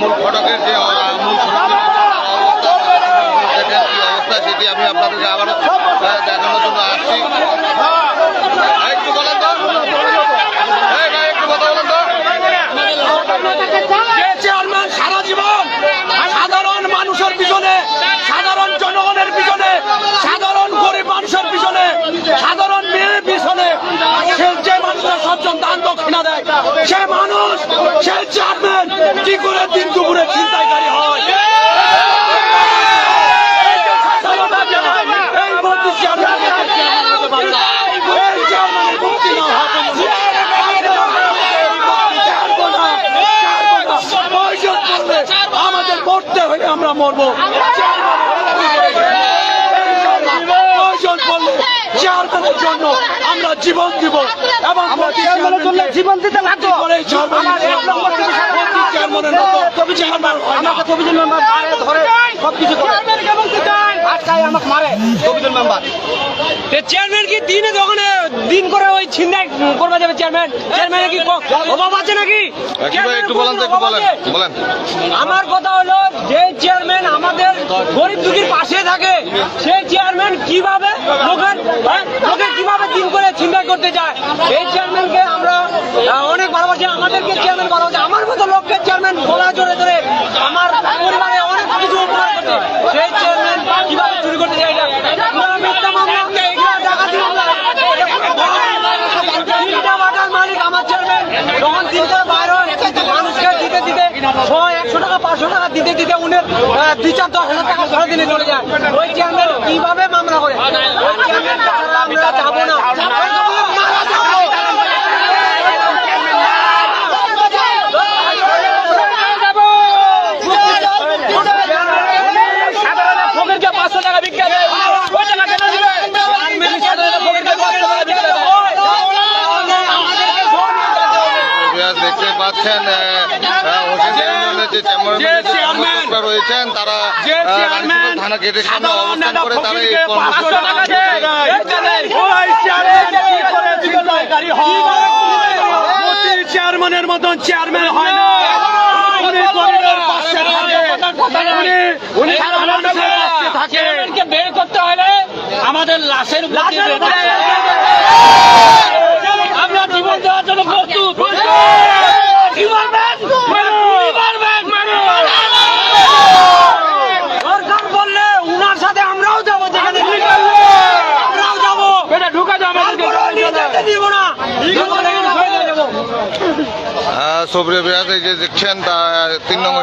মূল ফটকের যে মূল কি অবস্থা সেটি আমি আপনাদেরকে আবারও দেখানোর জন্য আসছি। সারা জীবন সাধারণ মানুষের পিছনে, সাধারণ জনগণের পিছনে, সাধারণ গরিব মানুষের পিছনে, সাধারণ পিছনে যে মানুষের সজ্জন দান দক্ষিণা দেয়, সে মানুষ কি করে দিন দুপুরে চিন্তাকারী হয়। আমাদের মরতে হলে আমরা মরবো প্রয়োজন পড়লে চেয়ারম্যানের জন্য আমরা জীবন দিব। এবং জীবন দিতে লাগবো চেয়ারম্যানের মতো চেয়ারম্যান না। মেম্বার মারে ধরে সবকিছু করে আটকায় আমাকে মারে কবিজন মেম্বার। চেয়ারম্যান কি দিনে দোকানে দিন করে ওই ছিনতাই করবা যাবে চেয়ারম্যান? চেয়ারম্যান কি অভাব আছে নাকি? একটু বলেন একটু বলেন বলেন। আমার কথা হলো যে চেয়ারম্যান আমাদের গরিব দুঃখীর পাশে থাকে সেই চেয়ারম্যান কীভাবে লোকের হ্যাঁ, লোকের কীভাবে দিন করে চিন্তা করতে যায় এই চেয়ারম্যানকে আমরা অনেক আমাদেরকে চেয়ারম্যান ভালোবাসি আমার মতো লোককে চেয়ারম্যান গলা জোরে ধরে আমার পরিবারে অনেক কিছু সেই চেয়ারম্যান কীভাবে চুরি করতে মালিক আমার মানুষকে দিতে দিতে ছয় একশো টাকা, পাঁচশো টাকা দিতে দিতে উনি দুই চার দশ হাজার টাকা ধরে দিনে চলে যায়। ওই চেয়ারম্যান কীভাবে মামলা করে? চেয়ারম্যান না মারা যাব। সাধারণ ফকিরকে পাঁচশো টাকা বিক্রি করে ওই টাকা কেন দিবে সাধারণ ফকিরকে পাঁচশো টাকা বিক্রি করে বিহার দেখতে পাচ্ছেন যে চেয়ারম্যান। রয়েছেন তারা থানা গেটের সামনে অবস্থান করে তারা হয়? চেয়ারম্যানের মতন চেয়ারম্যান হয় না। উনি গরিবের পাশে থাকে। উনি উনি সারা মানুষের পাশে থাকে। বের করতে হলে আমাদের লাশের লাশের আমরা জীবন দেওয়ার জন্য প্রস্তুত কি মারবেন কি মারবেন সরকার বললে উনার সাথে আমরাও যাব যেখানে আমরাও যাব এটা ঢুকা যাবে আমাদেরকে দিব না দিব বেড়াতে যে দেখছেন তা তিন নম্বর